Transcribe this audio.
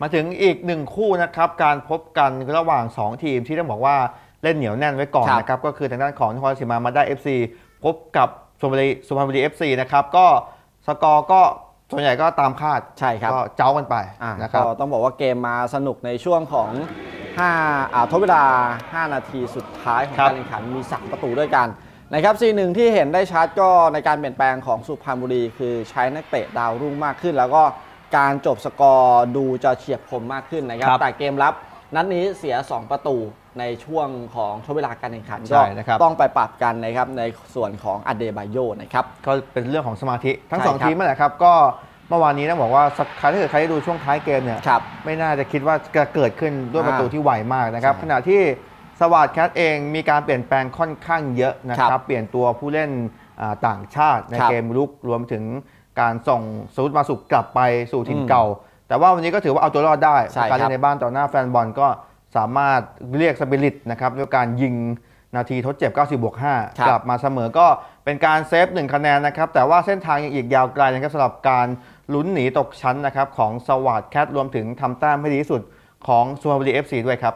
มาถึงอีกหนึ่งคู่นะครับการพบกันระหว่าง 2 ทีมที่ต้องบอกว่าเล่นเหนียวแน่นไว้ก่อนครับนะครับก็คือทางด้านของนครราชสีมามาได้ FC พบกับสุพรรณบุรีสุพรรณบุรี FC นะครับก็สกอร์ก็ส่วนใหญ่ก็ตามคาดใช่ครับก็เจ้ากันไปอะนะครับก็ต้องบอกว่าเกมมาสนุกในช่วงของ5อ่าทดเวลา 5 นาทีสุดท้ายของครับการแข่งขันมี 3 ประตูด้วยกันนะครับซีหนึ่งที่เห็นได้ชัดก็ในการเปลี่ยนแปลงของสุพรรณบุรี คือใช้นักเตะดาวรุ่งมากขึ้น แล้วก็ การจบสกอร์ดูจะเฉียบคมมากขึ้นนะครับครับ แต่เกมรับนัดนี้เสีย 2 ประตูในช่วงของทดเวลาการแข่งขันใช่ก็นะครับต้องไปปรับกันนะครับในส่วนของอเดบายโยนะครับก็เป็นเรื่องของสมาธิทั้งใช่สองครับทีมนั่นแหละครับ ก็เมื่อวานนี้ต้องบอกว่าสักใครถ้าเกิดใครได้ดูช่วงท้ายเกมเนี่ยครับไม่น่าจะคิดว่าจะเกิดขึ้นด้วยประตูอ่าที่ไวมากนะครับใช่ขณะที่สวัสดแคทเองมีการเปลี่ยนแปลงค่อนข้างเยอะนะคครัรับบเปลี่ยนตัวผู้เล่นอ่าต่างชาติในครับเกมลุกรวมถึง การส่งสูตมาสุกกลับไปสู่ถิ่นอืมเก่า แต่ว่าวันนี้ก็ถือว่าเอาตัวรอดได้ใช่การครัเล่บนในบ้านต่อหน้าแฟนบอลก็สามารถเรียกสปิริตนะครับด้วยการยิงนาทีทดเจ็บ 90บวกครับ5กลับมาเสมอก็เป็นการเซฟหนึ่งคะแนนนะครับ แต่ว่าเส้นทางยังอีกยาวไกลนะครับสำหรับการลุ้นหนีตกชั้นนะครับของสวัสดแคทรวมถึงทำแต้มให้ดีที่สุดของสุพรรณบุรี FC ด้วยครับ